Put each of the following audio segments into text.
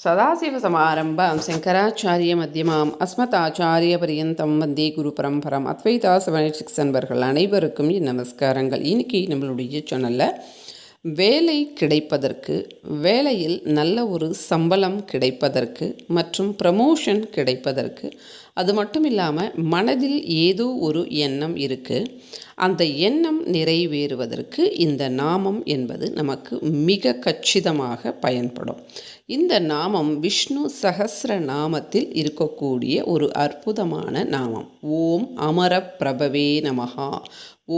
सदाशिवसमारम्भां शङ्कराचार्यमध्यमाम् அஸ்மதாச்சாரியபரியந்தம் வந்தே குரு பரம்பரம் அத்வைதா செவனிக்ஸ் அன்பர்கள் அனைவருக்கும் என் நமஸ்காரங்கள் இன்னைக்கு நம்மளுடைய சேனலில் வேலை கிடைப்பதற்கு வேலையில் நல்ல ஒரு சம்பளம் கிடைப்பதற்கு மற்றும் ப்ரமோஷன் கிடைப்பதற்கு அது மட்டும் இல்லாமல் மனதில் ஏதோ ஒரு எண்ணம் இருக்குது அந்த எண்ணம் நிறைவேறுவதற்கு இந்த நாமம் என்பது நமக்கு மிக கச்சிதமாக பயன்படும். இந்த நாமம் விஷ்ணு சகசிர நாமத்தில் இருக்கக்கூடிய ஒரு அற்புதமான நாமம். ஓம் அமர பிரபவே நமகா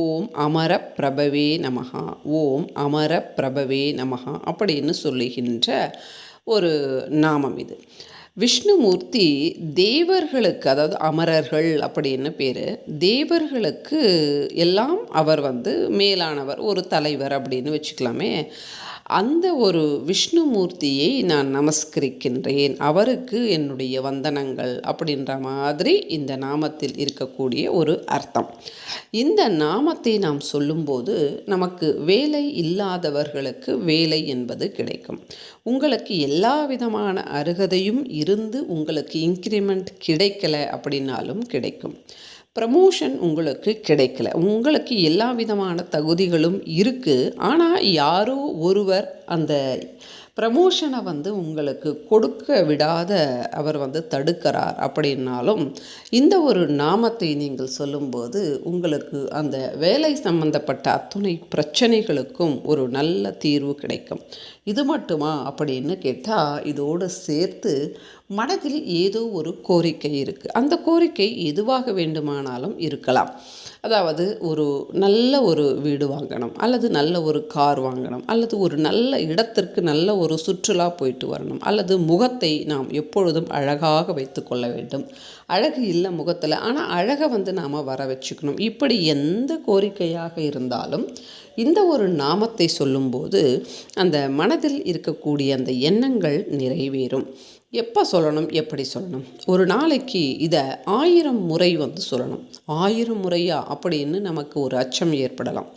ஓம் அமர பிரபவே நமகா ஓம் அமர பிரபவே நமகா அப்படின்னு சொல்லுகின்ற ஒரு நாமம் இது. விஷ்ணுமூர்த்தி தேவர்களுக்கு அதாவது அமரர்கள் அப்படின்னு பேர் தேவர்களுக்கு எல்லாம் அவர் வந்து மேலானவர் ஒரு தலைவர் அப்படின்னு வச்சுக்கலாமே. அந்த ஒரு விஷ்ணுமூர்த்தியை நான் நமஸ்கரிக்கின்றேன். அவருக்கு என்னுடைய வந்தனங்கள் அப்படின்ற மாதிரி இந்த நாமத்தில் இருக்கக்கூடிய ஒரு அர்த்தம். இந்த நாமத்தை நாம் சொல்லும்போது நமக்கு வேலை இல்லாதவர்களுக்கு வேலை என்பது கிடைக்கும். உங்களுக்கு எல்லா விதமான அருகதையும் இருந்து உங்களுக்கு இன்க்ரிமெண்ட் கிடைக்கல அப்படின்னாலும் கிடைக்கும். ப்ரமோஷன் உங்களுக்கு கிடைக்கல. உங்களுக்கு எல்லா விதமான தகுதிகளும் இருக்குது ஆனால் யாரோ ஒருவர் அந்த ப்ரமோஷனை வந்து உங்களுக்கு கொடுக்க விடாத அவர் வந்து தடுக்கிறார் அப்படின்னாலும் இந்த ஒரு நாமத்தை நீங்கள் சொல்லும்போது உங்களுக்கு அந்த வேலை சம்பந்தப்பட்ட அத்துணை பிரச்சனைகளுக்கும் ஒரு நல்ல தீர்வு கிடைக்கும். இது மட்டுமா அப்படின்னு கேட்டால் இதோடு சேர்த்து மனதில் ஏதோ ஒரு கோரிக்கை இருக்குது அந்த கோரிக்கை எதுவாக வேண்டுமானாலும் இருக்கலாம். அதாவது ஒரு நல்ல ஒரு வீடு வாங்கணும் அல்லது நல்ல ஒரு கார் வாங்கணும் அல்லது ஒரு நல்ல இடத்திற்கு நல்ல ஒரு சுற்றுலா போயிட்டு வரணும் அல்லது முகத்தை நாம் எப்பொழுதும் அழகாக வைத்து கொள்ள வேண்டும். அழகு இல்லை முகத்தில் ஆனால் அழகை வந்து நாம் வர வச்சுக்கணும். இப்படி எந்த கோரிக்கையாக இருந்தாலும் இந்த ஒரு நாமத்தை சொல்லும்போது அந்த மனதில் இருக்கக்கூடிய அந்த எண்ணங்கள் நிறைவேறும். எப்போ சொல்லணும் எப்படி சொல்லணும்? ஒரு நாளைக்கு இதை ஆயிரம் முறை வந்து சொல்லணும். ஆயிரம் முறையா அப்படின்னு நமக்கு ஒரு அச்சம் ஏற்படலாம்.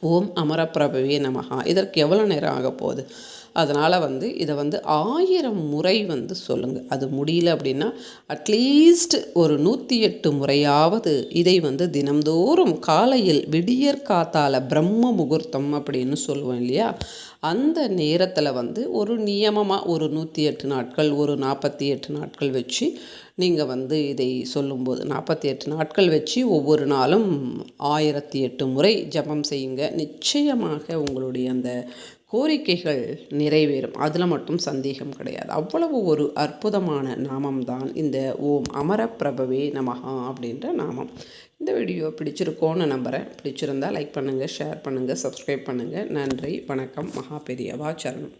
ஓம் அமரப்பிரபவே நமகா இதற்கு எவ்வளோ நேரம் ஆக போகுது அதனால் வந்து இதை வந்து ஆயிரம் முறை வந்து சொல்லுங்கள் அது முடியல அப்படின்னா அட்லீஸ்ட் ஒரு நூற்றி எட்டு முறையாவது இதை வந்து தினம்தோறும் காலையில் விடியற் காத்தால பிரம்ம முகூர்த்தம் அப்படின்னு சொல்லுவோம் இல்லையா? அந்த நேரத்தில் வந்து ஒரு நியமமாக ஒரு நூற்றி எட்டு நாட்கள் ஒரு நாற்பத்தி எட்டு நாட்கள் வச்சு நீங்கள் வந்து இதை சொல்லும்போது நாற்பத்தி எட்டு நாட்கள் வச்சு ஒவ்வொரு நாளும் ஆயிரத்தி எட்டு முறை ஜபம் செய்யுங்க. நிச்சயமாக உங்களுடைய அந்த கோரிக்கைகள் நிறைவேறும். அதில் மட்டும் சந்தேகம் கிடையாது. அவ்வளவு ஒரு அற்புதமான நாமம் தான் இந்த ஓம் அமர பிரபவே நமகா அப்படின்ற நாமம். இந்த வீடியோ பிடிச்சிருக்கோன்னு நம்புகிறேன் பிடிச்சிருந்தால் லைக் பண்ணுங்கள் ஷேர் பண்ணுங்கள் சப்ஸ்கிரைப் பண்ணுங்கள் நன்றி வணக்கம். மகா பெரியவா சரணம்.